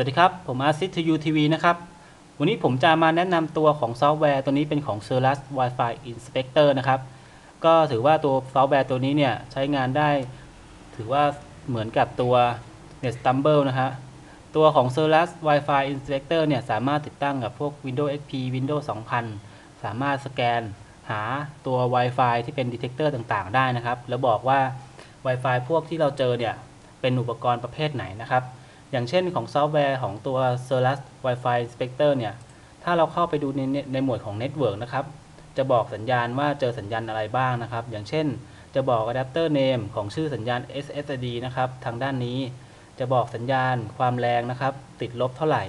สวัสดีครับ ผมอาซิทยูทีวีนะครับ วันนี้ผมจะมาแนะนำตัวของซอฟต์แวร์ตัวนี้เป็นของ c e r l u s Wi-Fi Inspector นะครับ ก็ถือว่าตัวซอฟต์แวร์ตัวนี้เนี่ยใช้งานได้ ถือว่าเหมือนกับตัว NetStumble นะฮะ ตัวของ c e r l u s Wi-Fi Inspector เนี่ยสามารถติดตั้งกับพวก Windows XP Windows 2000 สามารถสแกนหาตัว Wi-Fi ที่เป็น detector ต่างๆ ได้นะครับ แล้วบอกว่า Wi-Fi พวกที่เราเจอเนี่ยเป็นอุปกรณ์ประเภทไหนนะครับ อย่างเช่นของซอฟต์แวร์ของตัว c e r l u s Wi-Fi Inspector เนี่ย ถ้าเราเข้าไปดูในในหมวดของ Network นะครับ จะบอกสัญญาณว่าเจอสัญญาณอะไรบ้างนะครับ อย่างเช่น จะบอก adapter name ของชื่อสัญญาณ SSID นะครับ ทางด้านนี้ จะบอกสัญญาณความแรงนะครับ ติดลบเท่าไหร่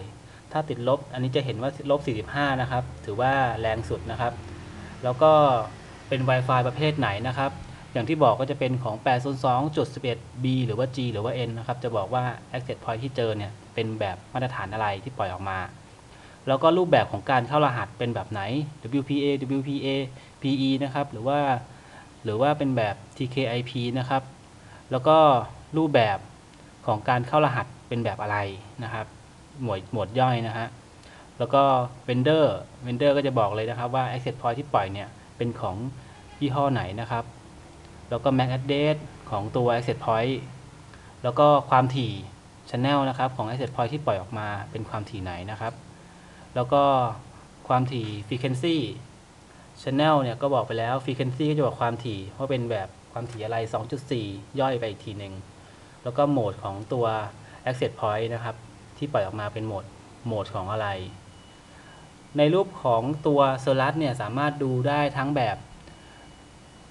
ถ้าติดลบ อันนี้จะเห็นว่าลบ 45 นะครับ ถือว่าแรงสุดนะครับ แล้วก็เป็น Wi-Fi ประเภทไหนนะครับ อย่างที่บอกก็จะเป็นของ 802.11b หรือว่า G หรือว่า N นะครับ จะบอกว่า access point ที่เจอเนี่ยเป็นแบบมาตรฐานอะไรที่ปล่อยออกมา แล้วก็รูปแบบของการเข้ารหัสเป็นแบบไหน WPA WPA PE นะครับ หรือว่า หรือว่าเป็นแบบ TKIP นะครับ แล้วก็รูปแบบของการเข้ารหัสเป็นแบบอะไรนะครับ หมวดหมวดย่อยนะฮะ แล้วก็ vendor vendor ก็จะบอกเลยนะครับว่า access point ที่ปล่อยเนี่ยเป็นของยี่ห้อไหนนะครับ แล้วก็ MAC address ของตัว access point แล้วก็ความถี่ channel นะครับของ access point ที่ปล่อยออกมาเป็นความถี่ไหนนะครับ แล้วก็ความถี่ frequency channel เนี่ยก็บอกไปแล้ว frequency ก็จะบอกความถี่ว่าเป็นแบบความถี่อะไร 2.4 ย่อยไปอีกทีหนึ่งแล้วก็โหมดของตัว access point นะครับ ที่ปล่อยออกมาเป็นโหมดโหมดของอะไร ในรูปของตัวเซลัสเนี่ยสามารถดูได้ทั้งแบบ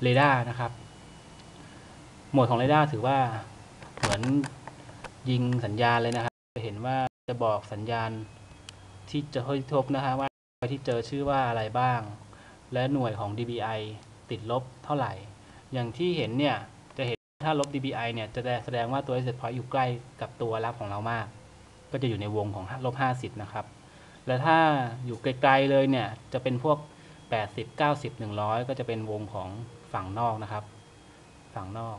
เรดาร์นะครับ โหมดของเรดาร์ถือว่าเหมือนยิงสัญญาณเลยนะครับ จะเห็นว่าจะบอกสัญญาณที่จะทบนะฮะว่าที่เจอชื่อว่าอะไรบ้าง และหน่วยของ dBi ติดลบเท่าไหร่ อย่างที่เห็นเนี่ย จะเห็นถ้าลบ dBi เนี่ย จะแสดงว่าตัว exit point อยู่ใกล้กับตัวรับของเรามาก ก็จะอยู่ในวงของลบ50 นะครับ แล้วถ้าอยู่ไกลๆเลยเนี่ย จะเป็นพวก 80 90 100 ก็จะเป็นวงของฝั่งนอกนะครับ ฝั่งนอก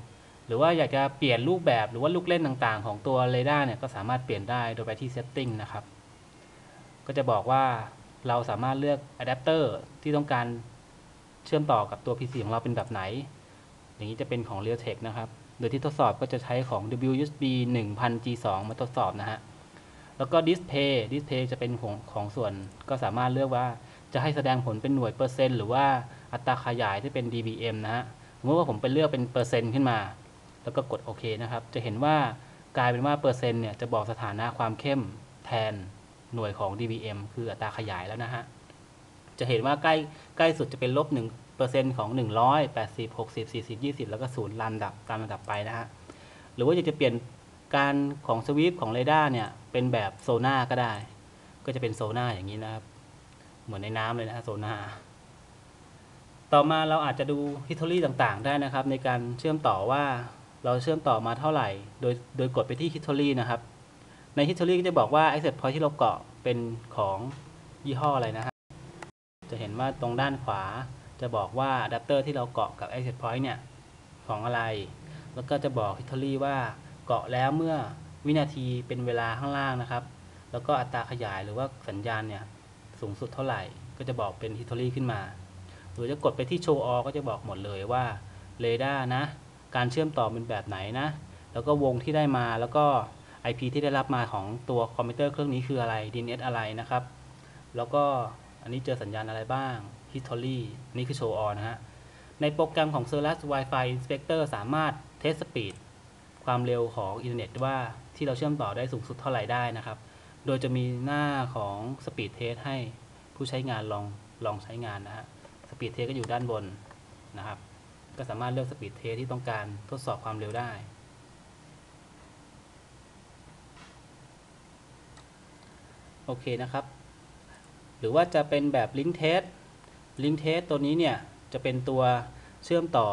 หรือว่าอยากจะเปลี่ยนรูปแบบหรือว่าลูกเล่นต่างๆ ของตัวเรดาร์เนี่ยก็สามารถเปลี่ยนได้โดยไปที่ Setting นะครับ ก็จะบอกว่าเราสามารถเลือกอะแดปเตอร์ที่ต้องการเชื่อมต่อกับตัว PC ของเราเป็นแบบไหน อย่างนี้จะเป็นของ Realtek นะครับ โดยที่ทดสอบก็จะใช้ของ WUSB 1000 G2 มาทดสอบนะฮะ แล้วก็ Display Display จะเป็นของของส่วนก็สามารถเลือกว่าจะให้แสดงผลเป็นหน่วยเปอร์เซ็นต์หรือว่าอัตราขยายที่เป็น dBm นะฮะ สมมติว่าผมไปเลือกเป็นเปอร์เซ็นต์ขึ้นมา แล้วก็กดโอเคนะครับ จะเห็นว่ากลายเป็นว่าเปอร์เซ็นต์เนี่ยจะบอกสถานะความเข้มแทนหน่วยของ dBm คืออัตราขยายแล้วนะฮะ จะเห็นว่าใกล้ใกล้สุดจะเป็นลบ1เปอร์เซ็นต์ของ 100 80 60 40 20 แล้วก็ศูนย์ลำดับตามลำดับไปนะฮะ หรือว่าอยากจะเปลี่ยนการของสวิปของเรดาร์เนี่ยเป็นแบบโซน่าก็ได้ ก็จะเป็นโซน่าอย่างนี้นะครับ เหมือนในน้ำเลยนะฮะโซน่าต่อมาเราอาจจะดูฮิตทอรี่ต่างๆ ได้นะครับ ในการเชื่อมต่อว่า เราเชื่อมต่อมาเท่าไหร่ โดยโดยกดไปที่ฮิตทอรี่นะครับ ในฮิตทอรี่ก็จะบอกว่า access point ที่เราเกาะเป็นของยี่ห้ออะไรนะฮะจะเห็นว่าตรงด้านขวาจะบอกว่าอะแดปเตอร์ที่เราเกาะกับ access point เนี่ย ของอะไร แล้วก็จะบอกฮิตทอรี่ว่าเกาะแล้วเมื่อวินาทีเป็นเวลาข้างล่างนะครับ แล้วก็อัตราขยายหรือว่าสัญญาณเนี่ยสูงสุดเท่าไหร่ ก็จะบอกเป็นฮิตทอรี่ขึ้นมา หรือจะกดไปที่ show all ก็จะบอกหมดเลยว่าเรดาร์นะ การเชื่อมต่อเป็นแบบไหนนะ แล้วก็วงที่ได้มาแล้วก็ IP ที่ได้รับมาของตัวคอมพิวเตอร์เครื่องนี้คืออะไร DNS อะไรนะครับ แล้วก็อันนี้เจอสัญญาณอะไรบ้าง history นี่คือ show all นะฮะ ในโปรแกรมของ c e r l u s Wi-Fi Inspector สามารถเทสสปีดความเร็วของอินเทอร์เน็ตว่าที่เราเชื่อมต่อได้สูงสุดเท่าไหร่ได้นะครับ โดยจะมีหน้าของสปีดเทสให้ผู้ใช้งานลองลองใช้งานนะฮะสปีดเทสก็อยู่ด้านบนนะครับ ก็สามารถเลือกสปีดเทสที่ต้องการทดสอบความเร็วได้ โอเคนะครับ หรือว่าจะเป็นแบบลิงก์เทสลิงก์เทสตัวนี้เนี่ย จะเป็นตัวเชื่อมต่อ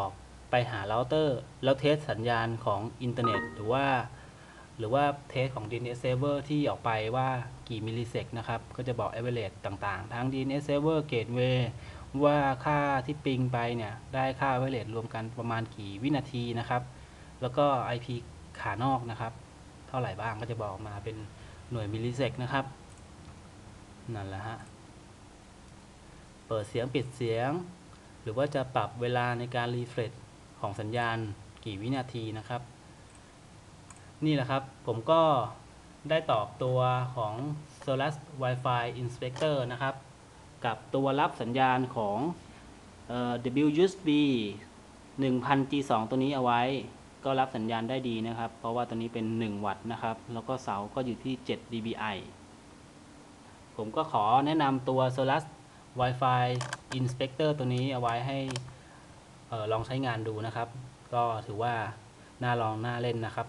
ไปหาเราเตอร์ แล้วเทสสัญญาณของอินเทอร์เน็ต หรือว่า หรือว่าเทสของ DNS server ที่ออกไปว่ากี่มิลลิเซกนะครับ ก็จะบอก average ต่างๆ ทั้ง DNS server gateway ว่าค่าที่ปิงไปเนี่ย ได้ค่า average รวมกันประมาณกี่วินาทีนะครับ แล้วก็ IP ขานอกนะครับ เท่าไหร่บ้างก็จะบอกมาเป็นหน่วยมิลลิเซกนะครับ นั่นแหละฮะ เปิดเสียงปิดเสียง หรือว่าจะปรับเวลาในการรีเฟรชของสัญญาณกี่วินาทีนะครับ นี่แหละครับ ผมก็ได้ตอบตัวของ Solas Wi-Fi Inspector นะครับ กับตัวรับสัญญาณของเอ่อ WUSB 1000 G2 ตัวนี้เอาไว้ ก็รับสัญญาณได้ดีนะครับ เพราะว่าตัวนี้เป็น 1 วัตต์นะครับ แล้วก็เสาก็อยู่ที่ 7 dBi ผมก็ขอแนะนำตัว Solas Wi-Fi Inspector ตัวนี้เอาไว้ให้ออลองใช้งานดูนะครับ ก็ถือว่าน่าลองน่าเล่นนะครับ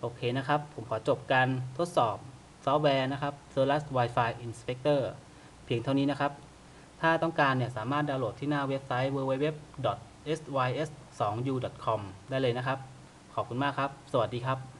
โอเคนะครับ ผมขอจบการทดสอบซอฟต์แวร์นะครับ Solas Wi-Fi Inspector พียงเท่านี้นะครับ ถ้าต้องการเนี่ยสามารถดาวน์โหลดที่หน้าเว็บไซต์ www.sys2u.com ได้เลยนะครับ ขอบคุณมากครับ สวัสดีครับ